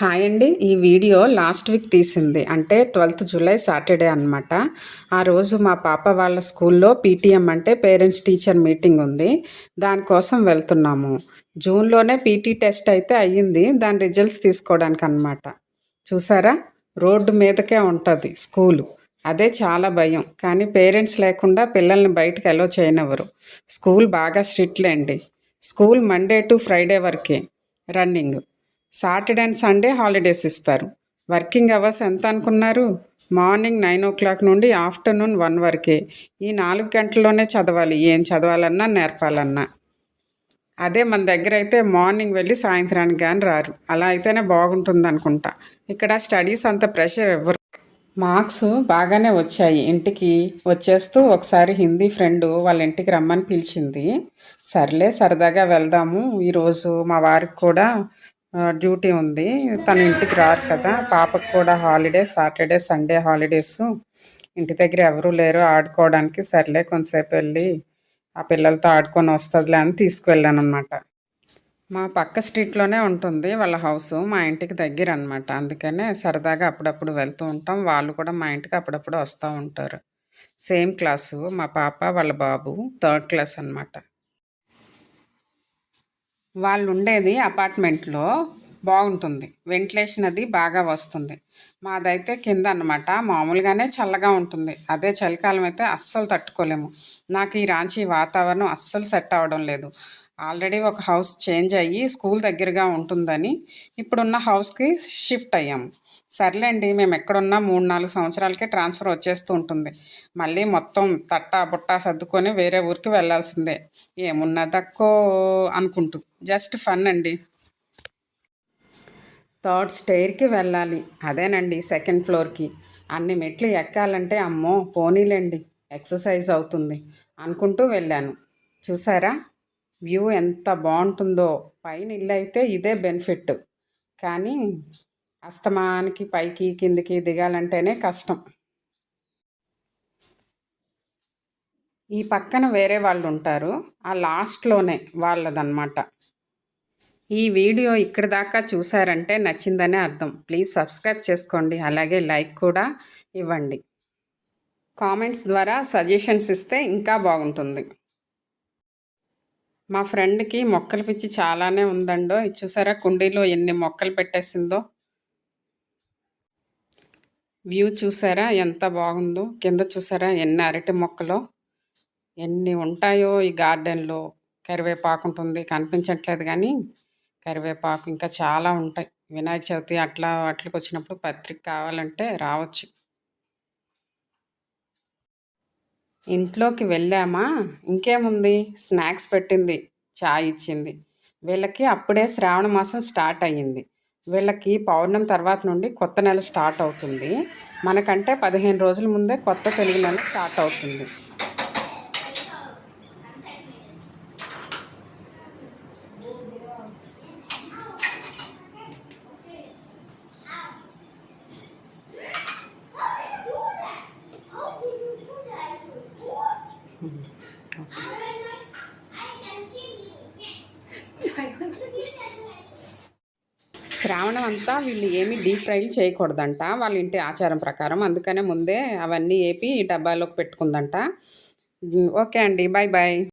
Hi అండి. ఈ video last week తీసింది. అంటే ట్వెల్త్ జూలై సాటర్డే అనమాట ఆ రోజు మా పాప వాళ్ళ స్కూల్లో పీటీఎం అంటే పేరెంట్స్ టీచర్ మీటింగ్ ఉంది. దానికోసం వెళ్తున్నాము. జూన్లోనే పీటీ టెస్ట్ అయితే అయ్యింది. దాని రిజల్ట్స్ తీసుకోవడానికి అనమాట చూసారా? రోడ్డు మీదకే ఉంటుంది స్కూలు. అదే చాలా భయం. కానీ పేరెంట్స్ లేకుండా పిల్లల్ని బయటకు అలో చేయనివ్వరు. స్కూల్ బాగా స్ట్రిక్ట్లే అండి. స్కూల్ మండే టు ఫ్రైడే వరకే running. Saturday and Sunday holidays ఇస్తారు. వర్కింగ్ అవర్స్ ఎంత అనుకున్నారు? మార్నింగ్ నైన్ ఓ క్లాక్ నుండి ఆఫ్టర్నూన్ వన్ వరకే. ఈ నాలుగు గంటల్లోనే చదవాలి. ఏం చదవాలన్నా నేర్పాలన్నా. అదే మన దగ్గర అయితే మార్నింగ్ వెళ్ళి సాయంత్రానికి కానీ రారు. అలా అయితేనే బాగుంటుంది అనుకుంటా. ఇక్కడ స్టడీస్ అంత ప్రెషర్ ఇవ్వరు మార్క్స్ బాగానే వచ్చాయి. ఇంటికి వచ్చేస్తూ ఒకసారి హిందీ ఫ్రెండ్ వాళ్ళ ఇంటికి రమ్మని పిలిచింది. సర్లే సరదాగా వెళ్దాము. ఈరోజు మా వారికి కూడా డ్యూటీ ఉంది. తన ఇంటికి రారు కదా. పాపకు కూడా హాలిడే సాటర్డే సండే హాలిడేస్. ఇంటి దగ్గర ఎవరూ లేరు. ఆడుకోవడానికి సర్లే కొంతసేపు వెళ్ళి ఆ పిల్లలతో ఆడుకొని వస్తుందిలే అని తీసుకువెళ్ళాను అనమాట మా పక్క స్ట్రీట్లోనే ఉంటుంది వాళ్ళ హౌస్. మా ఇంటికి దగ్గర అనమాట అందుకనే సరదాగా అప్పుడప్పుడు వెళ్తూ ఉంటాం. వాళ్ళు కూడా మా ఇంటికి అప్పుడప్పుడు వస్తూ ఉంటారు. Same class. మా పాప వాళ్ళ బాబు థర్డ్ క్లాస్ అనమాట వాళ్ళు ఉండేది అపార్ట్మెంట్లో బాగుంటుంది. వెంటిలేషన్ అది బాగా వస్తుంది. మాదైతే కింద అనమాట మామూలుగానే చల్లగా ఉంటుంది. అదే చలికాలం అయితే అస్సలు తట్టుకోలేము. నాకు ఈ రాంచీ వాతావరణం అస్సలు సెట్ అవ్వడం లేదు. ఆల్రెడీ ఒక హౌస్ చేంజ్ అయ్యి స్కూల్ దగ్గరగా ఉంటుందని ఇప్పుడున్న హౌస్కి షిఫ్ట్ అయ్యాము సర్లేండి మేము ఎక్కడున్నా మూడు నాలుగు సంవత్సరాలకే ట్రాన్స్ఫర్ వచ్చేస్తూ ఉంటుంది. మళ్ళీ మొత్తం తట్టా బుట్టా సర్దుకొని వేరే ఊరికి వెళ్ళాల్సిందే. తక్కువ అనుకుంటూ. జస్ట్ ఫన్ అండి. థర్డ్ స్టేర్కి వెళ్ళాలి. అదేనండి సెకండ్ ఫ్లోర్కి. అన్ని మెట్లు ఎక్కాలంటే అమ్మో పోనీలేండి ఎక్సర్సైజ్ అవుతుంది అనుకుంటూ వెళ్ళాను. చూసారా? వ్యూ ఎంత బాగుంటుందో. పైన ఇల్లు అయితే ఇదే బెనిఫిట్. కానీ అస్తమానికి పైకి కిందికి దిగాలంటేనే కష్టం. ఈ పక్కన వేరే వాళ్ళు ఉంటారు. ఆ లాస్ట్లోనే వాళ్ళదన్నమాట. ఈ వీడియో ఇక్కడ దాకా చూసారంటే నచ్చిందనే అర్థం. ప్లీజ్ సబ్స్క్రైబ్ చేసుకోండి. అలాగే లైక్ కూడా ఇవ్వండి. కామెంట్స్ ద్వారా సజెషన్స్ ఇస్తే ఇంకా బాగుంటుంది. మా ఫ్రెండ్కి మొక్కలు పిచ్చి చాలానే ఉందండో. చూసారా? కుండీలో ఎన్ని మొక్కలు పెట్టేసిందో. వ్యూ చూసారా? ఎంత బాగుందో. కింద చూసారా? ఎన్ని అరటి మొక్కలు. ఎన్ని ఉంటాయో ఈ గార్డెన్లో. కరివేపాకు ఉంటుంది. కనిపించట్లేదు కానీ కరివేపాకు ఇంకా చాలా ఉంటాయి. వినాయక చవితి అట్లా వాటికి వచ్చినప్పుడు పత్రిక కావాలంటే రావచ్చు. ఇంట్లోకి వెళ్ళామా? ఇంకేముంది? స్నాక్స్ పెట్టింది. చాయ్ ఇచ్చింది. వీళ్ళకి అప్పుడే శ్రావణ మాసం స్టార్ట్ అయ్యింది. వీళ్ళకి పౌర్ణం తర్వాత నుండి కొత్త నెల స్టార్ట్ అవుతుంది. మనకంటే పదిహేను రోజుల ముందే కొత్త తెలుగు నెల స్టార్ట్ అవుతుంది. శ్రావణం అంతా వీళ్ళు ఏమి డీప్ ఫ్రైలు చేయకూడదంట. వాళ్ళ ఇంటి ఆచారం ప్రకారం అందుకనే ముందే అవన్నీ వేపి డబ్బాలోకి పెట్టుకుందంట. ఓకే అండి. Bye bye